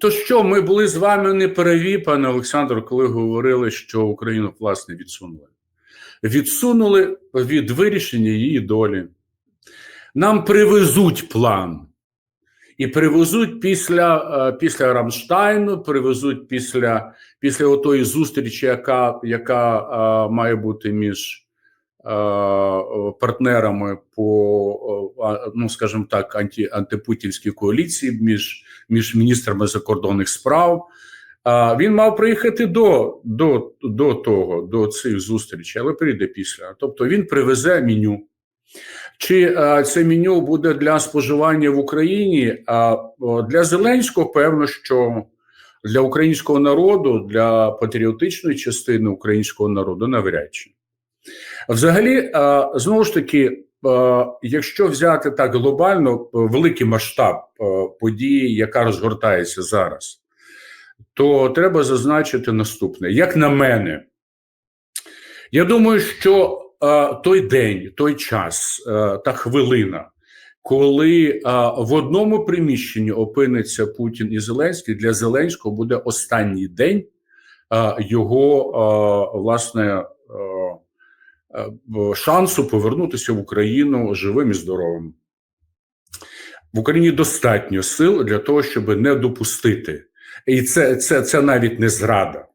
То що ми були з вами не праві, пане Олександр, коли говорили, що Україну власне відсунули. Відсунули від вирішення її долі. Нам привезуть план. І привезуть після е, після Рамштайну, привезуть після після отої зустрічі, яка яка е, має бути між партнерами по, е, ну скажімо так, анті, антипутінській коаліції, між, між міністрами закордонних справ. Він мав приїхати до до, до того, до цих зустрічей, але прийде після. Тобто він привезе меню. Чи а, це меню буде для споживання в Україні? А для Зеленського, певно, що для українського народу, для патріотичної частини українського народу навряд чи. Взагалі, знову ж таки, якщо взяти так глобально великий масштаб події, яка розгортається зараз то треба зазначити наступне: як на мене, я думаю, що е, той день, той час, е, та хвилина, коли е, в одному приміщенні опиниться Путін і Зеленський, для Зеленського буде останній день е, його е, власне е, е, шансу повернутися в Україну живим і здоровим. В Україні достатньо сил для того, щоб не допустити. І це це, це навіть не зрада,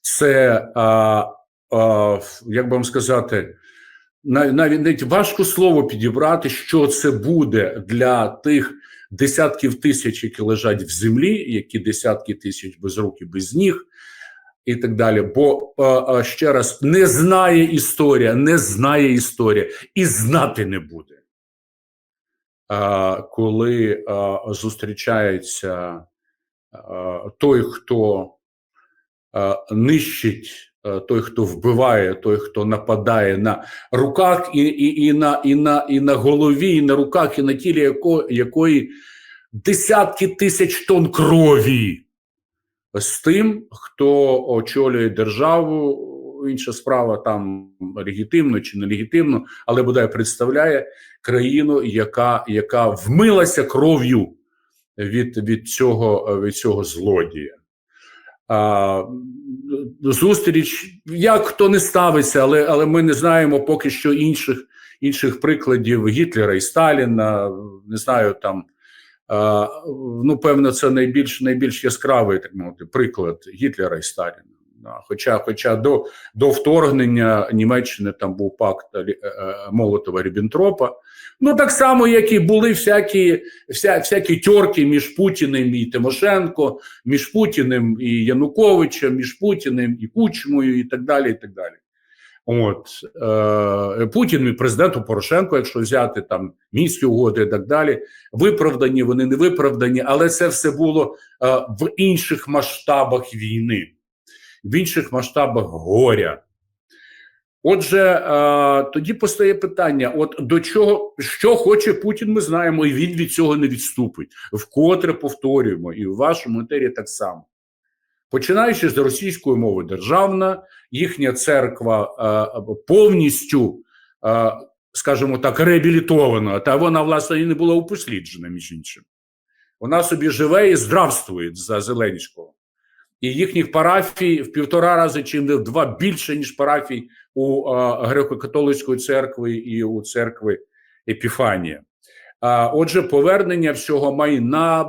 це, а, а, як би вам сказати, навіть, навіть важко слово підібрати, що це буде для тих десятків тисяч, які лежать в землі, які десятки тисяч без рук і без ніг, і так далі. Бо а, а, ще раз не знає історія, не знає історія і знати не буде. Коли а, зустрічаються той, хто нищить, той, хто вбиває, той, хто нападає на руках і і, і, на і, на, і на голові, і на руках, і на тілі яко, якої десятки тисяч тонн крові з тим, хто очолює державу. Інша справа там легітимно чи нелегітимно, але бодай представляє країну, яка яка вмилася кров'ю від від, цього від цього злодія. А, Зустріч, як хто не ставиться, але але ми не знаємо поки що інших інших прикладів Гітлера і Сталіна. Не знаю там. Ну, певно, це найбільш найбільш яскравий так мовити приклад Гітлера і Сталіна. Хоча хоча до до вторгнення Німеччини там був пакт Молотова Ріббентропа, Ну так само, як і були всякі вся, всякі тьорки між Путіним і Тимошенко, між Путіним і Януковичем, між Путіним і Кучмою, і так далі. і так далі. От е, Путін і президенту Порошенко, якщо взяти там мінські угоди і так далі, виправдані, вони не виправдані, але це все було е, в інших масштабах війни, в інших масштабах горя. Отже, е, тоді постає питання: от до чого що хоче Путін, ми знаємо, і він від цього не відступить. Вкотре повторюємо, і в вашому етері так само. Починаючи з російської мови державна, їхня церква е, повністю, е, скажімо так, реабілітована, та вона, власне, і не була упосліджена, між іншим. Вона собі живе і здравствує за Зеленського і їхніх парафій в півтора рази чи не в два більше ніж парафій у греко-католицької церкви і у церкви Епіфанія. А отже, повернення всього майна, е,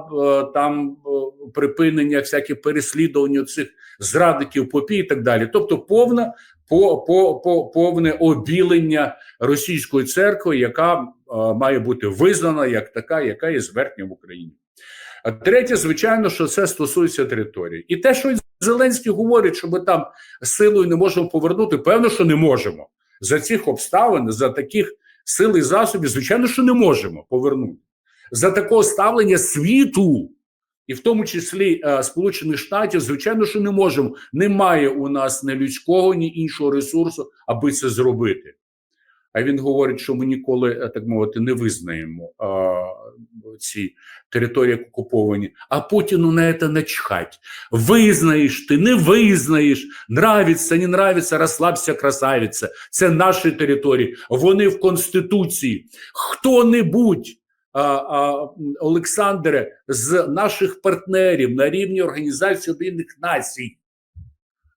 там е, припинення всяких переслідувань цих зрадників попі і так далі. Тобто, повна по, по, по повне обілення російської церкви, яка е, має бути визнана як така, яка є зверхня в Україні. А третє, звичайно, що це стосується території. І те, що Зеленський говорить, що ми там силою не можемо повернути, певно, що не можемо. За цих обставин, за таких сил і засобів, звичайно, що не можемо повернути. За такого ставлення світу, і в тому числі е, Сполучених Штатів, звичайно, що не можемо. Немає у нас ні людського, ні іншого ресурсу, аби це зробити. А він говорить, що ми ніколи е, так мовити не визнаємо а, ці території окуповані. А Путіну на це начхать. Визнаєш ти, не визнаєш, нравиться, не нравиться, розслабся, красавиця. Це наші території. Вони в Конституції. Хто-небудь Олександре, з наших партнерів на рівні Організації Об'єднаних Націй.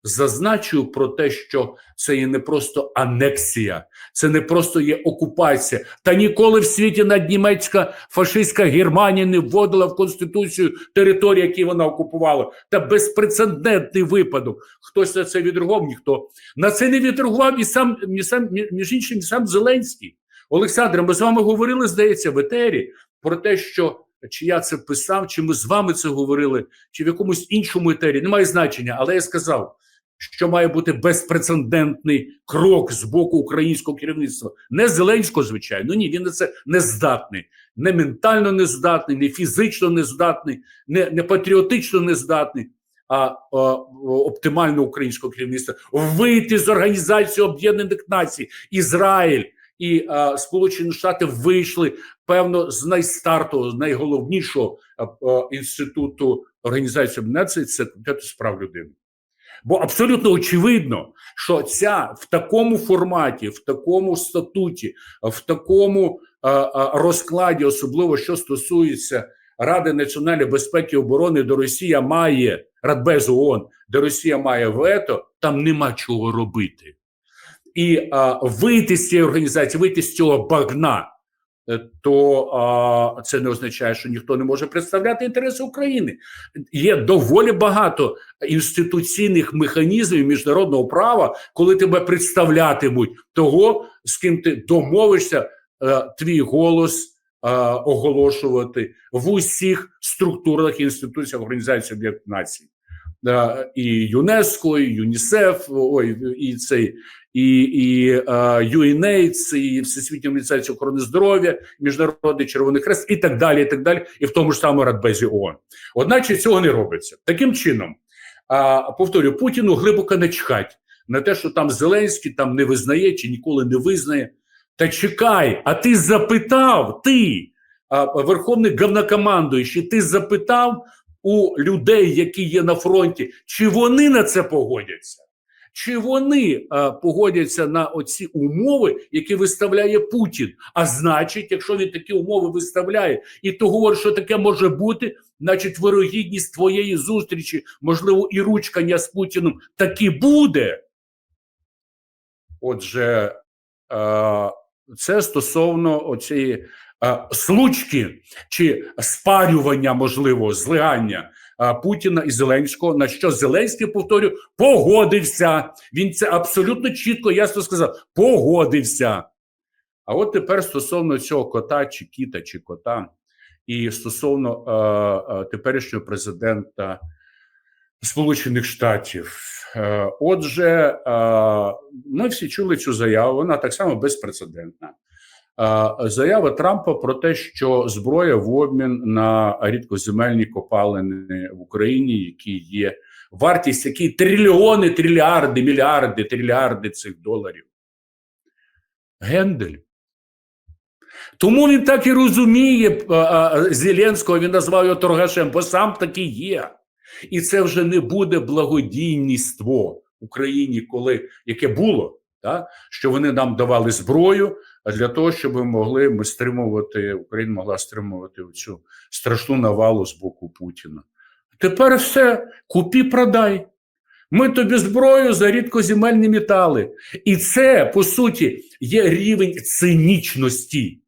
Зазначую про те, що це є не просто анексія, це не просто є окупація. Та ніколи в світі наднімецька фашистська Германія не вводила в конституцію території, які вона окупувала. Та безпрецедентний випадок. Хтось на це відреагував, ніхто на це не відреагував і сам, і сам між іншим, сам Зеленський. Олександр, ми з вами говорили, здається, в етері про те, що чи я це писав, чи ми з вами це говорили, чи в якомусь іншому етері, немає значення, але я сказав, що має бути безпрецедентний крок з боку українського керівництва. Не Зеленського, звичайно, ні, він на це не здатний, не ментально не здатний, не фізично не здатний, не, не патріотично не здатний. А, а оптимально українського керівництва вийти з Організації Об'єднаних Націй, Ізраїль і а, Сполучені Штати вийшли певно з найстартового, з найголовнішого а, а, інституту Організації Націй – це комітету з прав людини. Бо абсолютно очевидно, що ця в такому форматі, в такому статуті, в такому а, а, розкладі, особливо що стосується Ради національної безпеки і оборони, де Росія має Радбезу ООН, де Росія має вето, там нема чого робити. І а, вийти з цієї організації, вийти з цього багна, е, то а, це не означає, що ніхто не може представляти інтереси України. Є доволі багато інституційних механізмів міжнародного права, коли тебе представлятимуть того, з ким ти домовишся, е, твій голос е, оголошувати в усіх структурах інституціях Організації Об'єднаних. Е, і ЮНЕСКО, і ЮНІСЕФ, ой, і цей і, і е, UNAIDS, і Всесвітня організація охорони здоров'я, Міжнародний Червоний Хрест, і так далі, і так далі, і в тому ж самому Радбезі ООН. Одначе цього не робиться. Таким чином, а, повторюю, Путіну глибоко начхать на те, що там Зеленський там не визнає чи ніколи не визнає. Та чекай, а ти запитав, ти, верховний говнокомандуючий, ти запитав у людей, які є на фронті, чи вони на це погодяться? Чи вони а, погодяться на оці умови, які виставляє Путін? А значить, якщо він такі умови виставляє, і то говорить, що таке може бути, значить, вирогідність твоєї зустрічі, можливо, і ручкання з Путіним таки буде. Отже, е, це стосовно оцієї е, случки чи спарювання, можливо, злигання Путіна і Зеленського, на що Зеленський, повторю, погодився. Він це абсолютно чітко, ясно сказав: погодився. А от тепер стосовно цього кота, чи кіта, чи кота, і стосовно е, е, теперішнього президента Сполучених Штатів. Е, Отже, е, ми всі чули цю заяву. Вона так само безпрецедентна. Е, Заява Трампа про те, що зброя в обмін на рідкоземельні копалини в Україні, які є вартість, які трильйони, трильярди, мільярди, трильярди цих доларів. Гендель. Тому він так і розуміє Зеленського, він назвав його торгашем, бо сам таки є. І це вже не буде благодійніство Україні, коли яке було, та, що вони нам давали зброю для того, щоб ми могли ми стримувати, Україна могла стримувати цю страшну навалу з боку Путіна. Тепер все, купі, продай. Ми тобі зброю за рідкоземельні метали. І це, по суті, є рівень цинічності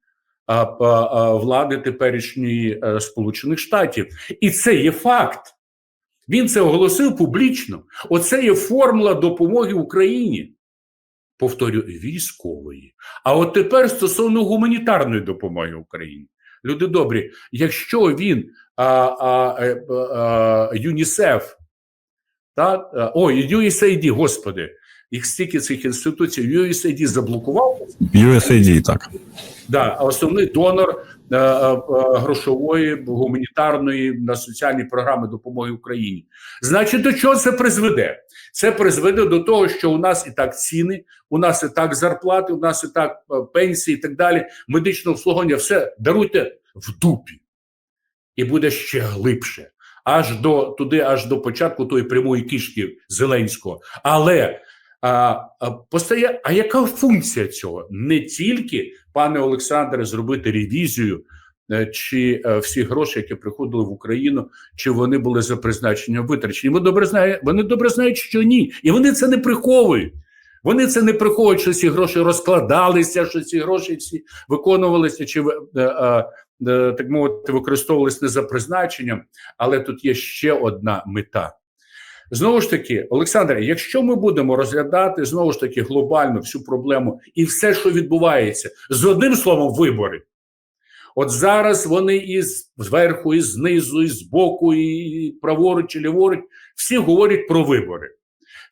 влади теперішньої а, Сполучених Штатів. І це є факт. Він це оголосив публічно. Оце є формула допомоги Україні. Повторюю, військової. А от тепер стосовно гуманітарної допомоги Україні. Люди добрі, якщо він а, а, а, а, ЮНІСЕФ, та, ой, USAID, господи, їх стільки цих інституцій, USAID заблокував. USAID, так. Да, основний донор е, е, грошової, гуманітарної на соціальні програми допомоги Україні. Значить, до чого це призведе? Це призведе до того, що у нас і так ціни, у нас і так зарплати, у нас і так е, пенсії, і так далі. Медичне обслуговування, все даруйте в дупі, і буде ще глибше. Аж до туди, аж до початку тої прямої кишки Зеленського. Але а, постає, а яка функція цього? Не тільки, пане Олександре, зробити ревізію е, чи е, всі гроші, які приходили в Україну, чи вони були за призначенням витрачені. Вони добре знають, вони добре знають, що ні, і вони це не приховують. Вони це не приховують, що ці гроші розкладалися, що ці гроші всі виконувалися, чи е, так мовити, використовувалися не за призначенням. Але тут є ще одна мета. Знову ж таки, Олександре, якщо ми будемо розглядати знову ж таки глобально всю проблему і все, що відбувається, з одним словом, вибори. От зараз вони із зверху, і знизу, і збоку, і праворуч, і ліворуч, всі говорять про вибори.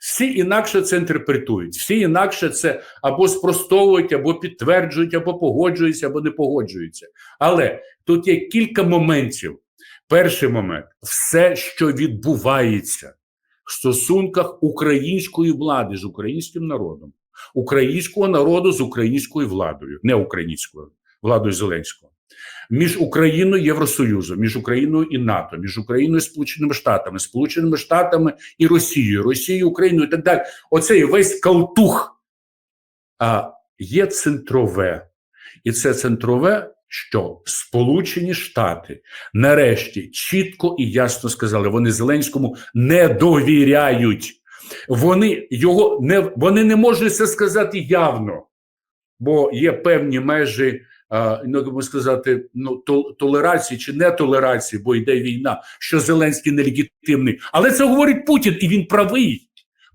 Всі інакше це інтерпретують, всі інакше це або спростовують, або підтверджують, або погоджуються, або не погоджуються. Але тут є кілька моментів. Перший момент все, що відбувається стосунках української влади з українським народом, українського народу з українською владою, не українською владою Зеленського, між Україною і Євросоюзом, між Україною і НАТО, між Україною і Сполученими Штатами, Сполученими Штатами і Росією, Росією, Україною і так далі. Оцей весь калтух а є центрове, і це центрове. Що Сполучені Штати нарешті чітко і ясно сказали, вони Зеленському не довіряють. Вони його не вони не можуть це сказати явно, бо є певні межі, ну сказати, ну толерації чи нетолерації, бо йде війна, що Зеленський нелегітимний. Але це говорить Путін, і він правий.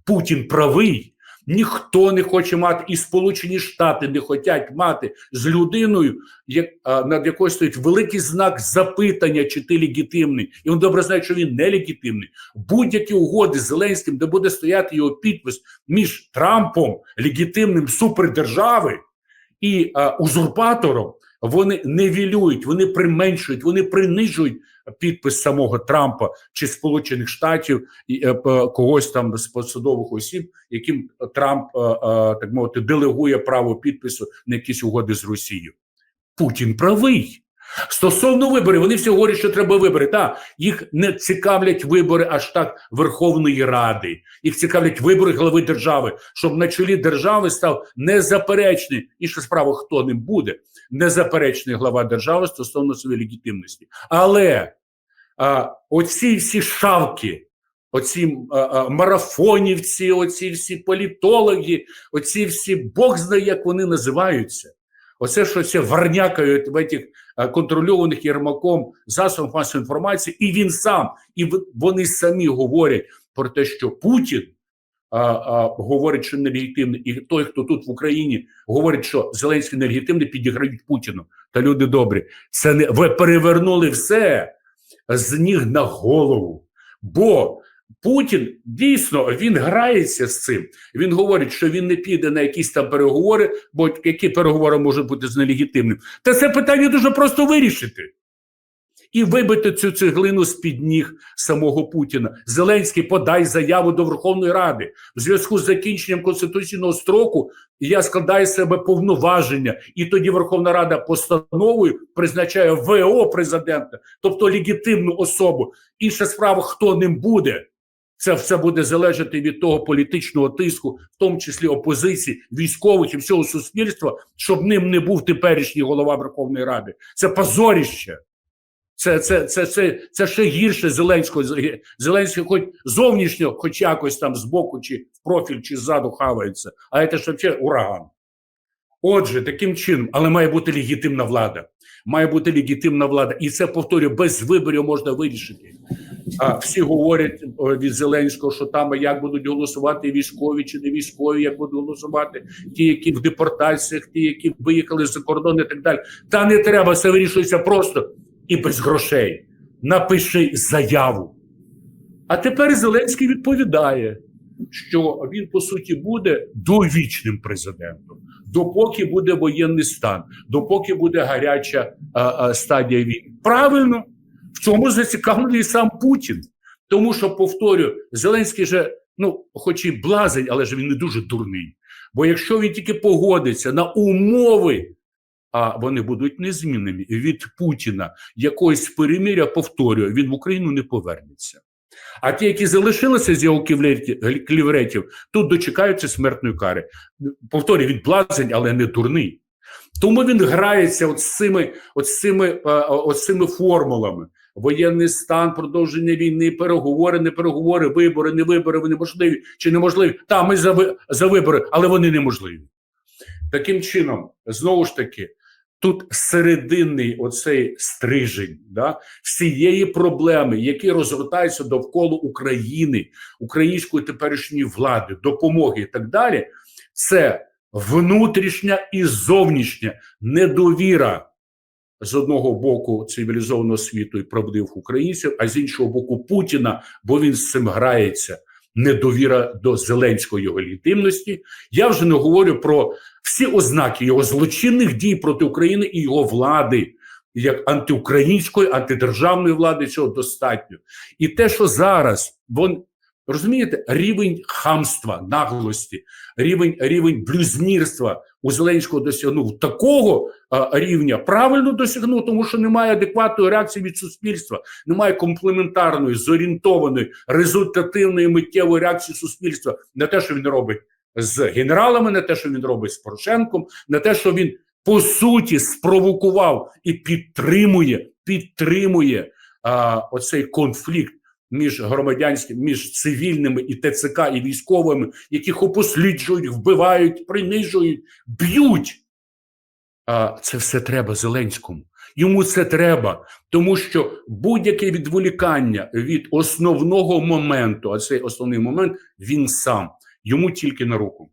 Путін правий. Ніхто не хоче мати, і Сполучені Штати не хочуть мати з людиною, як, над якою стоїть великий знак запитання, чи ти легітимний. І він добре знає, що він не легітимний. Будь-які угоди з Зеленським, де буде стояти його підпис між Трампом, легітимним супердержави, і а, узурпатором, вони невілюють, вони применшують, вони принижують підпис самого Трампа чи Сполучених Штатів і е, когось там з посадових осіб, яким Трамп е, е, так мовити делегує право підпису на якісь угоди з Росією. Путін правий. Стосовно виборів, вони всі говорять, що треба вибори. Та їх не цікавлять вибори аж так Верховної Ради. Їх цікавлять вибори глави держави, щоб на чолі держави став незаперечний і що справа хто ним буде, незаперечний глава держави стосовно своєї легітимності. Але а, оці всі шавки. Оці а, а, марафонівці, оці всі політологи, оці всі Бог знає, як вони називаються. Оце що це варнякають в цих контрольованих Єрмаком засобах масової інформації, і він сам, і вони самі говорять про те, що Путін а, а, говорить, що нелегітимний, і той, хто тут в Україні говорить, що Зеленський нелегітимний, підіграють Путіну. Та люди добрі, це не ви перевернули все з ніг на голову. Бо Путін дійсно він грається з цим. Він говорить, що він не піде на якісь там переговори, бо які переговори можуть бути з нелегітимним. Та це питання дуже просто вирішити. І вибити цю цеглину з під ніг самого Путіна. Зеленський подай заяву до Верховної Ради в зв'язку з закінченням конституційного строку. Я складаю себе повноваження, і тоді Верховна Рада постановою призначає ВО президента, тобто легітимну особу. Інша справа, хто ним буде. Це все буде залежати від того політичного тиску, в тому числі опозиції, військових і всього суспільства, щоб ним не був теперішній голова Верховної Ради. Це позоріще. Це це, це, це, це ще гірше Зеленського. Зеленський хоч зовнішньо, хоч якось там збоку, чи в профіль, чи ззаду хавається. А це ж взагалі ураган. Отже, таким чином, але має бути легітимна влада. Має бути легітимна влада. І це повторюю, без виборів можна вирішити. А всі говорять від Зеленського, що там як будуть голосувати військові чи не військові, як будуть голосувати ті, які в депортаціях, ті, які виїхали за кордон, і так далі. Та не треба це вирішується просто і без грошей. Напиши заяву. А тепер Зеленський відповідає, що він по суті буде довічним президентом, допоки буде воєнний стан, допоки буде гаряча а, а, стадія війни. Правильно, в цьому зацікавлений сам Путін. Тому що, повторю, Зеленський же, ну, хоч і блазень, але ж він не дуже дурний. Бо якщо він тільки погодиться на умови, а вони будуть незмінними від Путіна якоїсь переміря, повторюю, він в Україну не повернеться. А ті, які залишилися з його клівретів, тут дочекаються смертної кари. Повторюю, він блазень, але не дурний. Тому він грається от з цими, от з цими, е, от з цими формулами. Воєнний стан, продовження війни, переговори, не переговори, вибори, не вибори, вони можливі чи неможливі. Та ми за, за вибори, але вони неможливі. Таким чином, знову ж таки, тут серединний оцей стрижень да, всієї проблеми, які розгортаються довкола України, української теперішньої влади, допомоги і так далі, це внутрішня і зовнішня недовіра з одного боку цивілізованого світу і правдивих українців, а з іншого боку Путіна, бо він з цим грається. Недовіра до Зеленської його легітимності. Я вже не говорю про всі ознаки його злочинних дій проти України і його влади, як антиукраїнської, антидержавної влади. Цього достатньо. І те, що зараз вон розумієте, рівень хамства, наглості, рівень рівень блюзнірства у Зеленського досягнув такого рівня, правильно досягнув, тому що немає адекватної реакції від суспільства, немає комплементарної, зорієнтованої, результативної миттєвої реакції суспільства на те, що він робить з генералами, на те, що він робить з Порошенком, на те, що він по суті спровокував і підтримує, підтримує а, оцей конфлікт між громадянським, між цивільними і ТЦК і військовими, яких опосліджують, вбивають, принижують, б'ють. А це все треба Зеленському. Йому це треба, тому що будь-яке відволікання від основного моменту, а цей основний момент він сам йому тільки на руку.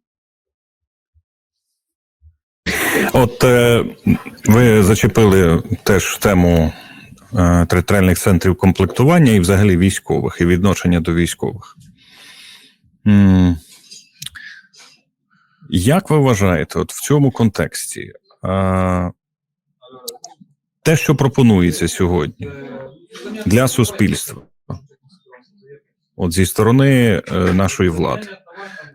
От е, ви зачепили теж тему територіальних центрів комплектування і взагалі військових і відношення до військових. Як ви вважаєте, от в цьому контексті е, те, що пропонується сьогодні для суспільства, от зі сторони е, нашої влади,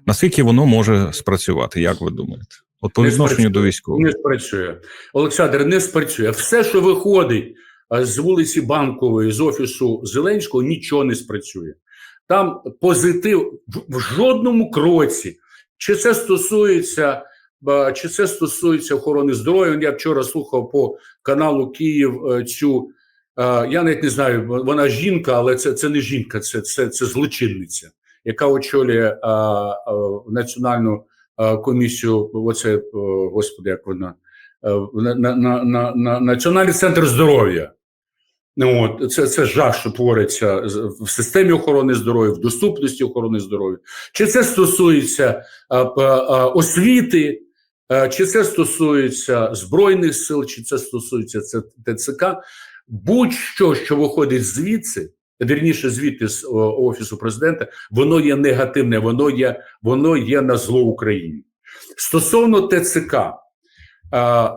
наскільки воно може спрацювати, як ви думаєте? От по відношенню до військових. Не спрацює. Олександр, не спрацює. Все, що виходить з вулиці Банкової, з офісу Зеленського, нічого не спрацює. Там позитив в, жодному кроці. Чи це стосується, чи це стосується охорони здоров'я? Я вчора слухав по каналу Київ е, цю. е, Я навіть не знаю, вона жінка, але це, це не жінка, це, це, це злочинниця, яка очолює а, а, національну е, комісію, оце, е, господи, як вона, е, на, на, на, на, на Національний центр здоров'я. Ну, от, це, це жах, що твориться в системі охорони здоров'я, в доступності охорони здоров'я. Чи це стосується а, а, освіти, а, чи це стосується Збройних сил, чи це стосується ТЦК, будь-що, що виходить звідси, вірніше звідти з о, офісу президента, воно є негативне, воно є, воно є на зло Україні. Стосовно ТЦК, е,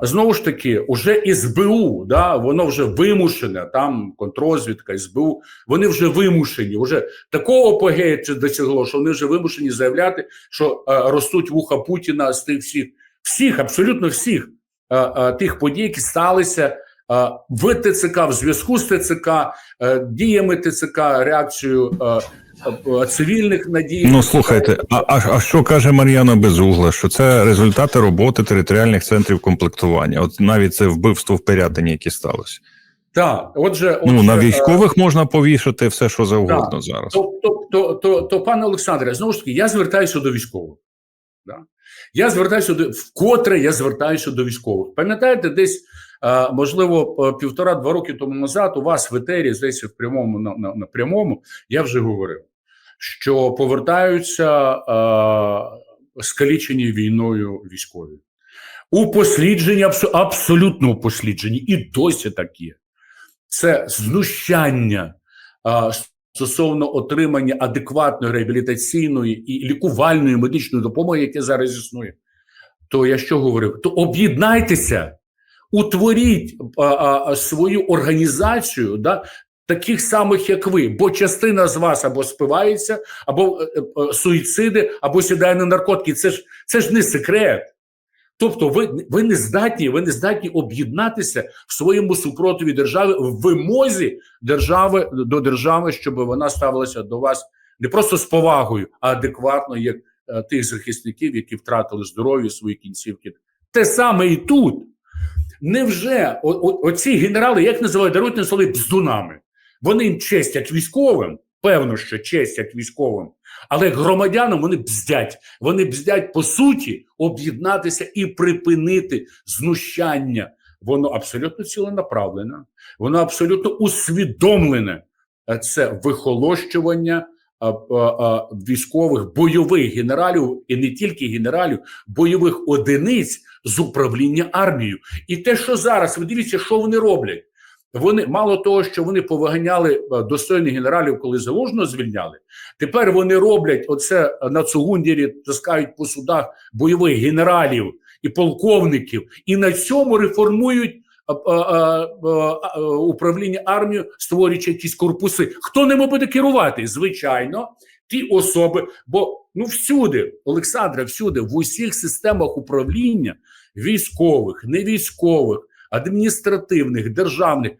знову ж таки, уже СБУ, да, воно вже вимушене, там контрозвідка, СБУ, вони вже вимушені, вже такого погея це досягло, що вони вже вимушені заявляти, що е, ростуть вуха Путіна з тих всіх, всіх, абсолютно всіх е, е, тих подій, які сталися е, в ТЦК, в зв'язку з ТЦК, е, діями ТЦК, реакцією е, е, цивільних надій. Ну слухайте, а, а, що каже Мар'яна Безугла? Що це результати роботи територіальних центрів комплектування? От навіть це вбивство в Пирятині, яке сталося. Так, отже, Ну отже, на е, військових можна повішати все, що завгодно Так. зараз. То, то, то, то, то, пане Олександре, знову ж таки, я звертаюся до військових. Да? Я звертаюся до вкотре я звертаюся до військових. Пам'ятаєте, десь е, можливо е, півтора-два роки тому назад у вас в етері, здається, в прямому на, на, на прямому я вже говорив, що повертаються е, скалічені війною військові. У послідженні, абсолютно послідженні, і досі так є. Це знущання а, стосовно отримання адекватної реабілітаційної і лікувальної медичної допомоги, яке зараз існує. То я що говорив? То об'єднайтеся, утворіть а, а, а, свою організацію, да, таких самих, як ви, бо частина з вас або спивається, або е, е, суїциди, або сідає на наркотики. Це ж це ж не секрет. Тобто, ви, ви не здатні, ви не здатні об'єднатися в своєму супротиві держави в вимозі держави до держави, щоб вона ставилася до вас не просто з повагою, а адекватно, як е, тих захисників, які втратили здоров'я свої кінцівки. Те саме і тут. Невже о, о, оці генерали, як називають, дарують на слові бздунами? Вони їм честять військовим, певно, що честять військовим, але громадянам вони бздять. Вони бздять по суті об'єднатися і припинити знущання. Воно абсолютно ціленаправлене, воно абсолютно усвідомлене. Це вихолощування а, а, військових бойових генералів, і не тільки генералів, бойових одиниць з управління армією. І те, що зараз, ви дивіться, що вони роблять. Вони мало того, що вони повиганяли е, достойних генералів, коли залужно звільняли. Тепер вони роблять оце на Цугундірі, таскають по судах бойових генералів і полковників, і на цьому реформують а, а, а, управління армією, створюючи якісь корпуси. Хто ними буде керувати? Звичайно, ті особи. Бо ну всюди, Олександра, всюди, в усіх системах управління військових, невійськових, адміністративних, державних.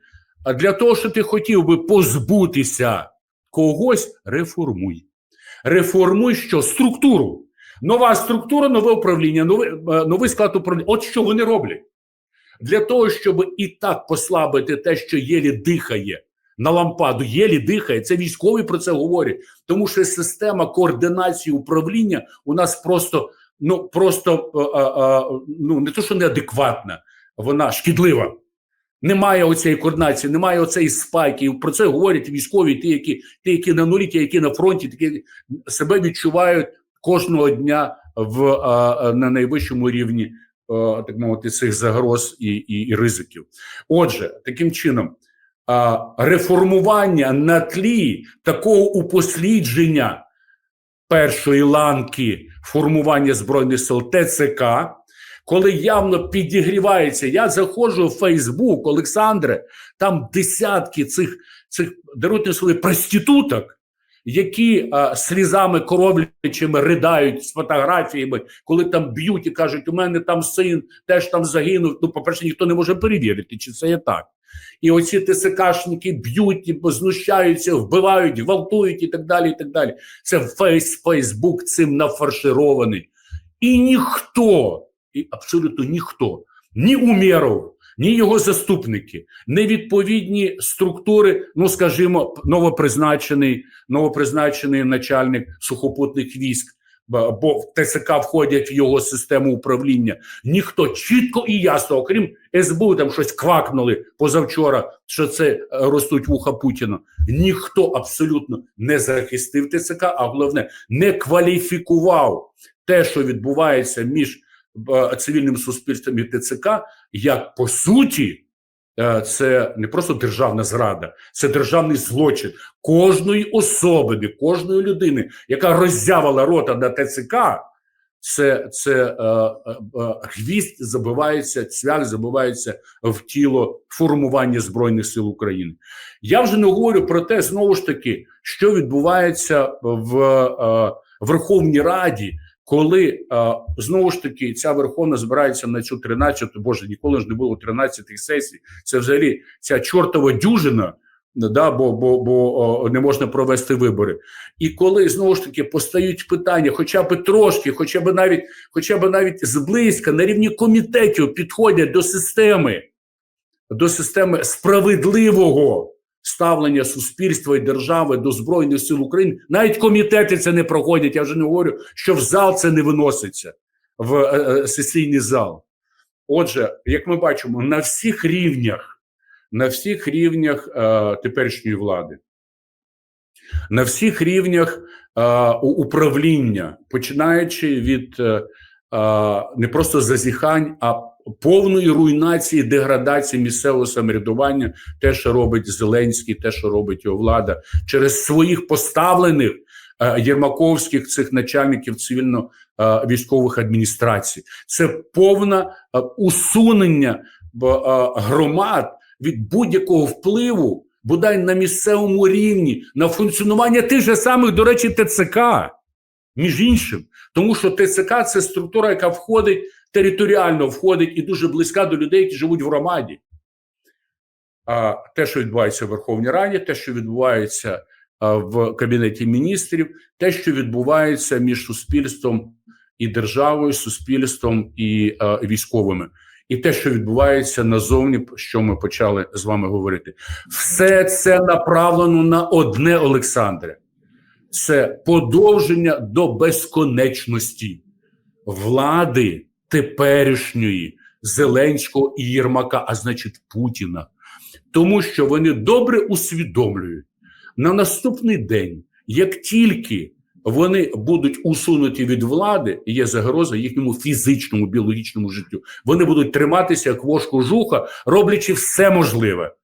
А для того, що ти хотів би позбутися когось, реформуй. Реформуй що? Структуру. Нова структура, нове управління, новий, е, новий склад управління. От що вони роблять. Для того, щоб і так послабити те, що єлі дихає на лампаду, єлі дихає, це військові про це говорять. Тому що система координації управління у нас просто ну просто а, а, ну не то, що неадекватна, вона шкідлива. Немає оцієї координації, немає оцеї спайки. Про це говорять військові, ті, які ті, які на нулі, ті, які на фронті, такі себе відчувають кожного дня в на найвищому рівні, так мовити, цих загроз і, і, і ризиків. Отже, таким чином, реформування на тлі такого упослідження першої ланки формування збройних сил ТЦК коли явно підігрівається. Я заходжу в Фейсбук, Олександре, там десятки цих цих даруйте свої проституток, які а, слізами коровлячими ридають з фотографіями, коли там б'ють і кажуть, у мене там син теж там загинув. Ну, по-перше, ніхто не може перевірити, чи це є так. І оці ТСКшники б'ють, знущаються, вбивають, гвалтують і так далі. і так далі. Це фейс, Фейсбук цим нафарширований. І ніхто і абсолютно ніхто, ні Умєров, ні його заступники, не відповідні структури, ну скажімо, новопризначений, новопризначений начальник сухопутних військ, бо в ТСК входять в його систему управління. Ніхто чітко і ясно, окрім СБУ, там щось квакнули позавчора, що це ростуть вуха Путіна. Ніхто абсолютно не захистив ТСК, а головне не кваліфікував те, що відбувається між цивільним суспільством і ТЦК, як по суті, це не просто державна зрада, це державний злочин кожної особи, кожної людини, яка роззявила рота на ТЦК. Це це е, е, гвіст забивається, цвях забивається в тіло формування збройних сил України. Я вже не говорю про те, знову ж таки, що відбувається в е, Верховній Раді, коли знову ж таки ця верховна збирається на цю 13-ту, боже, ніколи ж не було 13-х сесій. Це взагалі ця чортова дюжина, да, бо бо, бо не можна провести вибори. І коли знову ж таки постають питання, хоча б трошки, хоча б навіть, хоча б навіть зблизька на рівні комітетів підходять до системи, до системи справедливого ставлення суспільства і держави до Збройних сил України. Навіть комітети це не проходять. Я вже не говорю, що в зал це не виноситься в е, е, сесійний зал. Отже, як ми бачимо, на всіх рівнях, на всіх рівнях е, теперішньої влади, на всіх рівнях е, управління, починаючи від е, е, не просто зазіхань, а повної руйнації, деградації місцевого самоврядування, те, що робить Зеленський, те, що робить його влада, через своїх поставлених е, єрмаковських цих начальників цивільно-військових адміністрацій. Це повне е, усунення е, громад від будь-якого впливу, бодай на місцевому рівні, на функціонування тих же самих, до речі, ТЦК. Між іншим, тому що ТЦК це структура, яка входить територіально входить і дуже близька до людей, які живуть в громаді. А те, що відбувається в Верховній Раді, те, що відбувається в Кабінеті міністрів, те, що відбувається між суспільством і державою, суспільством і військовими. і те, що відбувається назовні, що ми почали з вами говорити, все це направлено на одне, Олександре. Це подовження до безконечності влади теперішньої Зеленського і Єрмака, а значить Путіна. Тому що вони добре усвідомлюють на наступний день, як тільки вони будуть усунуті від влади, є загроза їхньому фізичному біологічному життю. Вони будуть триматися як вошку жуха, роблячи все можливе,